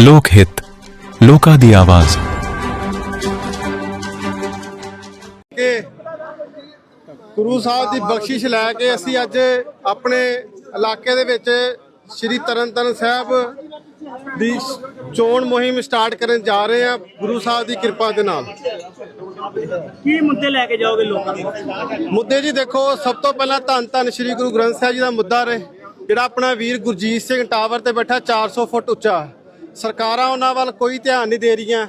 ਲੋਕ ਹਿੱਤ ਲੋਕਾਂ ਦੀ ਆਵਾਜ਼। ਕਿ ਗੁਰੂ ਸਾਹਿਬ ਦੀ ਬਖਸ਼ਿਸ਼ ਲੈ ਕੇ ਅਸੀਂ ਅੱਜ ਆਪਣੇ ਇਲਾਕੇ ਦੇ ਵਿੱਚ ਸ੍ਰੀ ਤਰਨਤਨ ਸਾਹਿਬ ਦੀ ਚੋਣ ਮੁਹਿੰਮ ਸਟਾਰਟ ਕਰਨ ਜਾ ਰਹੇ ਹਾਂ। ਗੁਰੂ ਸਾਹਿਬ ਦੀ ਕਿਰਪਾ ਦੇ ਨਾਲ। ਕੀ ਮੁੱਦੇ ਲੈ ਕੇ ਜਾਓਗੇ ਲੋਕਾਂ ਨੂੰ ਮੁੱਦੇ ਜੀ ਦੇਖੋ ਸਭ ਤੋਂ ਪਹਿਲਾਂ ਧੰਨ ਧੰਨ ਸ੍ਰੀ ਗੁਰੂ ਗ੍ਰੰਥ ਸਾਹਿਬ ਜੀ ਦਾ ਮੁੱਦਾ ਰਹੇ ਜਿਹੜਾ ਆਪਣਾ ਵੀਰ ਗੁਰਜੀਤ ਸਿੰਘ ਟਾਵਰ ਤੇ ਬੈਠਾ 400 ਫੁੱਟ ਉੱਚਾ। ਸਰਕਾਰਾਂ ਉਹਨਾਂ ਵੱਲ ਕੋਈ ਧਿਆਨ ਨਹੀਂ ਦੇ ਰਹੀਆਂ।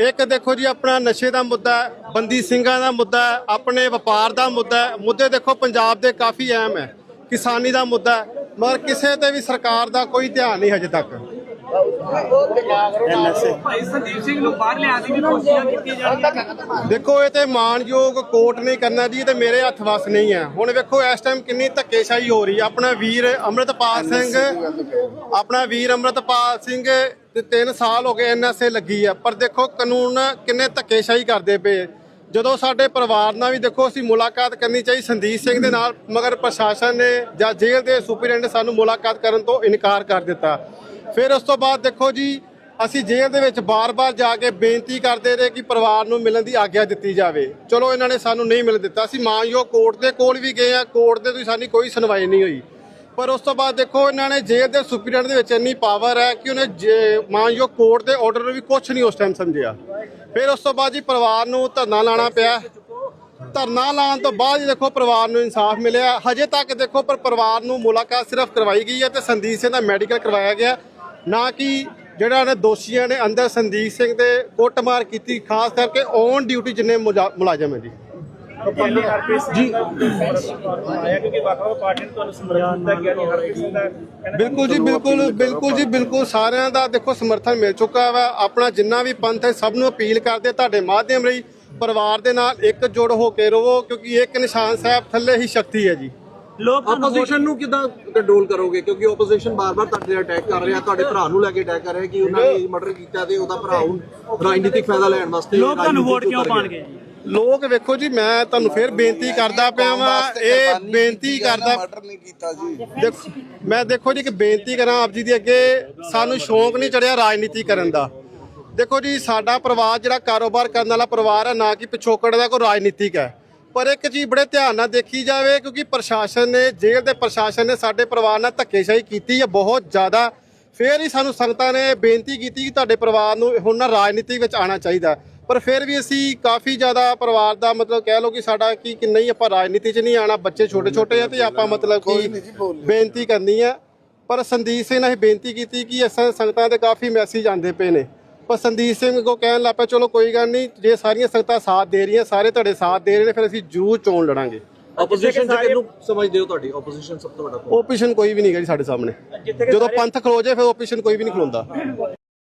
ਇੱਕ ਦੇਖੋ ਜੀ, ਆਪਣਾ ਨਸ਼ੇ ਦਾ ਮੁੱਦਾ ਬੰਦੀ ਸਿੰਘਾਂ ਦਾ ਮੁੱਦਾ ਆਪਣੇ ਵਪਾਰ ਦਾ ਮੁੱਦਾ ਮੁੱਦੇ ਦੇਖੋ, ਪੰਜਾਬ ਦੇ ਕਾਫੀ ਅਹਿਮ ਹੈ। ਕਿਸਾਨੀ ਦਾ ਮੁੱਦਾ ਮਗਰ ਕਿਸੇ ਤੇ ਵੀ ਸਰਕਾਰ ਦਾ ਕੋਈ ਧਿਆਨ ਨਹੀਂ ਹਜੇ ਤੱਕ। ਭਾਈ ਸੰਦੀਪ ਸਿੰਘ ਨੂੰ ਬਾਹਰ ਲਿਆ ਦੀ ਵੀ ਕੋਸ਼ਿਸ਼ਾਂ ਕੀਤੀਆਂ ਜਾਣਗੀਆਂ। ਦੇਖੋ ਇਹ ਤੇ ਮਾਨਯੋਗ ਕੋਰਟ ਨੇ ਕਰਨਾ ਜੀ ਇਹ ਤੇ ਮੇਰੇ ਹੱਥ ਵਸ ਨਹੀਂ ਹੈ। ਹੁਣ ਵੇਖੋ ਇਸ ਟਾਈਮ ਕਿੰਨੀ ਧੱਕੇਸ਼ਾਹੀ ਹੋ ਰਹੀ ਹੈ ਆਪਣਾ ਵੀਰ ਅੰਮ੍ਰਿਤਪਾਲ ਸਿੰਘ ਆਪਣਾ ਵੀਰ ਅੰਮ੍ਰਿਤਪਾਲ ਸਿੰਘ ਤੇ 3 ਸਾਲ ਹੋ ਗਏ ਐਨਐਸਏ ਲੱਗੀ ਆ। ਪਰ ਦੇਖੋ ਕਾਨੂੰਨ ਕਿੰਨੇ ਧੱਕੇਸ਼ਾਹੀ ਕਰਦੇ ਪਏ। ਜਦੋਂ ਸਾਡੇ ਪਰਿਵਾਰ ਨਾਲ ਵੀ ਦੇਖੋ ਅਸੀਂ ਮੁਲਾਕਾਤ ਕਰਨੀ ਚਾਹੀ ਸੰਦੀਪ ਸਿੰਘ ਦੇ ਨਾਲ ਮਗਰ ਪ੍ਰਸ਼ਾਸਨ ਨੇ ਜਾਂ ਜੇਲ੍ਹ ਦੇ ਸੁਪਰਡੈਂਟ ਸਾਨੂੰ ਮੁਲਾਕਾਤ ਕਰਨ ਤੋਂ ਇਨਕਾਰ ਕਰ ਦਿੱਤਾ। ਫਿਰ ਉਸ ਤੋਂ ਬਾਅਦ ਦੇਖੋ ਜੀ, ਅਸੀਂ ਜੇਲ੍ਹ ਦੇ ਵਿੱਚ ਬਾਰ-ਬਾਰ ਜਾ ਕੇ ਬੇਨਤੀ ਕਰਦੇ ਰਹੇ ਕਿ ਪਰਿਵਾਰ ਨੂੰ ਮਿਲਣ ਦੀ ਆਗਿਆ ਦਿੱਤੀ ਜਾਵੇ। ਚਲੋ ਇਹਨਾਂ ਨੇ ਸਾਨੂੰ ਨਹੀਂ ਮਿਲ ਦਿੱਤਾ। ਅਸੀਂ ਮਾਨਯੋਗ ਕੋਰਟ ਦੇ ਕੋਲ ਵੀ ਗਏ ਆ ਕੋਰਟ ਦੇ ਤੋਂ ਸਾਡੀ ਕੋਈ ਸੁਣਵਾਈ ਨਹੀਂ ਹੋਈ। ਪਰ ਉਸ ਤੋਂ ਬਾਅਦ ਦੇਖੋ, ਇਹਨਾਂ ਨੇ ਜੇਲ੍ਹ ਦੇ ਸੁਪਰਡੈਂਟ ਦੇ ਵਿੱਚ ਇੰਨੀ ਪਾਵਰ ਹੈ ਕਿ ਉਹਨੇ ਜੇ- ਮਾਨਯੋਗ ਕੋਰਟ ਦੇ ਆਰਡਰ ਨੂੰ ਵੀ ਕੁਝ ਨਹੀਂ ਉਸ ਟਾਈਮ ਸਮਝਿਆ। ਫਿਰ ਉਸ ਤੋਂ ਬਾਅਦ ਜੀ ਪਰਿਵਾਰ ਨੂੰ ਧਰਨਾ ਲਾਣਾ ਪਿਆ। ਧਰਨਾ ਲਾਉਣ ਤੋਂ ਬਾਅਦ ਹੀ ਦੇਖੋ, ਪਰਿਵਾਰ ਨੂੰ ਇਨਸਾਫ ਮਿਲਿਆ। ਹਜੇ ਤੱਕ ਦੇਖੋ, ਪਰ ਪਰਿਵਾਰ ਨੂੰ ਮੁਲਾਕਾਤ ਸਿਰਫ ਕਰਵਾਈ ਗਈ ਹੈ ਤੇ ਸੰਦੀਪ ਸਿੰਘ ਦਾ ਮੈਡੀਕਲ ਕਰਵਾਇਆ ਗਿਆ। ਨਾ ਕਿ ਜਿਹੜਾ ਨੇ ਦੋਸ਼ੀਆਂ ਨੇ ਅੰਦਰ ਸੰਦੀਪ ਸਿੰਘ ਦੇ ਕੁੱਟਮਾਰ ਕੀਤੀ ਖਾਸ ਕਰਕੇ ਔਨ ਡਿਊਟੀ ਜਿੰਨੇ ਮੁਲਾਜ਼ਮ ਹੈ ਜੀ। ਬਿਲਕੁਲ ਜੀ ਬਿਲਕੁਲ ਬਿਲਕੁਲ ਜੀ ਬਿਲਕੁਲ ਸਾਰਿਆਂ ਦਾ ਦੇਖੋ ਸਮਰਥਨ ਮਿਲ ਚੁੱਕਾ ਵਾ। ਆਪਣਾ ਜਿੰਨਾ ਵੀ ਪੰਥ ਹੈ ਸਭ ਨੂੰ ਅਪੀਲ ਕਰਦੇ ਤੁਹਾਡੇ ਮਾਧਿਅਮ ਲਈ ਪਰਿਵਾਰ ਦੇ ਨਾਲ ਇੱਕ ਜੁੜ ਹੋ ਕੇ ਰਹੋ ਕਿਉਂਕਿ ਇੱਕ ਨਿਸ਼ਾਨ ਸਾਹਿਬ ਥੱਲੇ ਹੀ ਸ਼ਕਤੀ ਹੈ ਜੀ। ਲੋਕ ਆਪੋਜੀਸ਼ਨ ਨੂੰ ਕਿਦਾਂ ਕੰਟਰੋਲ ਕਰੋਗੇ? ਕਿਉਂਕਿ ਆਪੋਜੀਸ਼ਨ ਬਾਰ-ਬਾਰ ਤੁਹਾਡੇ ਅਟੈਕ ਕਰ ਰਿਹਾ ਤੁਹਾਡੇ ਭਰਾ ਨੂੰ ਲੈ ਕੇ ਅਟੈਕ ਕਰ ਰਿਹਾ ਕਿ ਉਹਨਾਂ ਨੇ ਮਰਡਰ ਕੀਤਾ ਤੇ ਉਹਦਾ ਭਰਾ ਹੁਣ ਰਾਜਨੀਤਿਕ ਫਾਇਦਾ ਲੈਣ ਵਾਸਤੇ ਲੋਕ ਤੁਹਾਨੂੰ ਵੋਟ ਕਿਉਂ ਪਾਣਗੇ। ਜੀ? ਲੋਕ ਵੇਖੋ ਜੀ ਮੈਂ ਤੁਹਾਨੂੰ ਫਿਰ ਬੇਨਤੀ ਕਰਦਾ ਪਿਆ ਵਾਂ ਇਹ ਬੇਨਤੀ ਕਰਦਾ ਮਰਡਰ ਨਹੀਂ ਕੀਤਾ ਜੀ। ਦੇਖੋ ਮੈਂ ਦੇਖੋ ਜੀ ਇੱਕ ਬੇਨਤੀ ਕਰਾਂ ਆਪ ਜੀ ਦੇ ਅੱਗੇ ਸਾਨੂੰ ਸ਼ੌਂਕ ਨਹੀਂ ਚੜਿਆ ਰਾਜਨੀਤੀ ਕਰਨ ਦਾ। ਦੇਖੋ ਜੀ ਸਾਡਾ ਪਰਿਵਾਰ ਜਿਹੜਾ ਕਾਰੋਬਾਰ ਕਰਨ ਵਾਲਾ ਪਰਿਵਾਰ ਹੈ ਨਾ ਕਿ ਪਿਛੋਕੜ ਦਾ ਕੋਈ ਰਾਜਨੀਤਿਕ ਹੈ। ਪਰ ਇੱਕ ਚੀਜ਼ ਬੜੇ ਧਿਆਨ ਨਾਲ ਦੇਖੀ ਜਾਵੇ ਕਿਉਂਕਿ ਪ੍ਰਸ਼ਾਸਨ ਨੇ ਜੇਲ੍ਹ ਦੇ ਪ੍ਰਸ਼ਾਸਨ ਨੇ ਸਾਡੇ ਪਰਿਵਾਰ ਨਾਲ ਧੱਕੇਸ਼ਾਹੀ ਕੀਤੀ ਹੈ ਬਹੁਤ ਜ਼ਿਆਦਾ। ਫਿਰ ਹੀ ਸਾਨੂੰ ਸੰਗਤਾਂ ਨੇ ਬੇਨਤੀ ਕੀਤੀ ਕਿ ਤੁਹਾਡੇ ਪਰਿਵਾਰ ਨੂੰ ਹੁਣ ਨਾ ਰਾਜਨੀਤੀ ਵਿੱਚ ਆਉਣਾ ਚਾਹੀਦਾ। ਪਰ ਫਿਰ ਵੀ ਅਸੀਂ ਕਾਫੀ ਜ਼ਿਆਦਾ ਪਰਿਵਾਰ ਦਾ ਮਤਲਬ ਕਹਿ ਲਓ ਕਿ ਸਾਡਾ ਕੀ ਕਿ ਨਹੀਂ ਆਪਾਂ ਰਾਜਨੀਤੀ 'ਚ ਨਹੀਂ ਆਣਾ ਬੱਚੇ ਛੋਟੇ ਛੋਟੇ ਆ ਤੇ ਆਪਾਂ ਮਤਲਬ ਕਿ। ਬੇਨਤੀ ਕਰਨੀ ਆ। ਪਰ ਸੰਦੀਪ ਸਿੰਘ ਨੇ ਬੇਨਤੀ ਕੀਤੀ ਕਿ ਅਸਾਂ ਸੰਗਤਾਂ ਦੇ ਕਾਫੀ ਮੈਸੇਜ ਆਉਂਦੇ ਪਏ ਨੇ। ਪਰ ਸੰਦੀਪ ਸਿੰਘ ਕੋ ਕਹਿਣ ਲੱਗ ਪਿਆ ਚਲੋ ਕੋਈ ਗੱਲ ਨਹੀਂ ਜੇ ਸਾਰੀਆਂ ਸੰਗਤਾਂ ਸਾਥ ਦੇ ਰਹੀਆਂ ਸਾਰੇ ਤੁਹਾਡੇ ਸਾਥ ਦੇ ਰਹੇ ਨੇ ਫਿਰ ਅਸੀਂ ਜ਼ਰੂਰ ਚੋਣ ਲੜਾਂਗੇ। ਆਪੋਜੀਸ਼ਨ ਚ ਕਿਹਨੂੰ ਸਮਝਦੇ ਹੋ ਤੁਹਾਡੀ ਆਪੋਜੀਸ਼ਨ ਸਭ ਤੋਂ ਵੱਡਾ? ਓਪੀਸ਼ਨ ਕੋਈ ਵੀ ਨਹੀਂ ਗਾ ਜੀ ਸਾਡੇ ਸਾਹਮਣੇ। ਜਦੋਂ ਪੰਥ ਖਲੋ ਜਾਏ ਫਿਰ ਓਪੀਸ਼ਨ ਕੋਈ ਵੀ ਨਹੀਂ ਖਲੋਂਦਾ।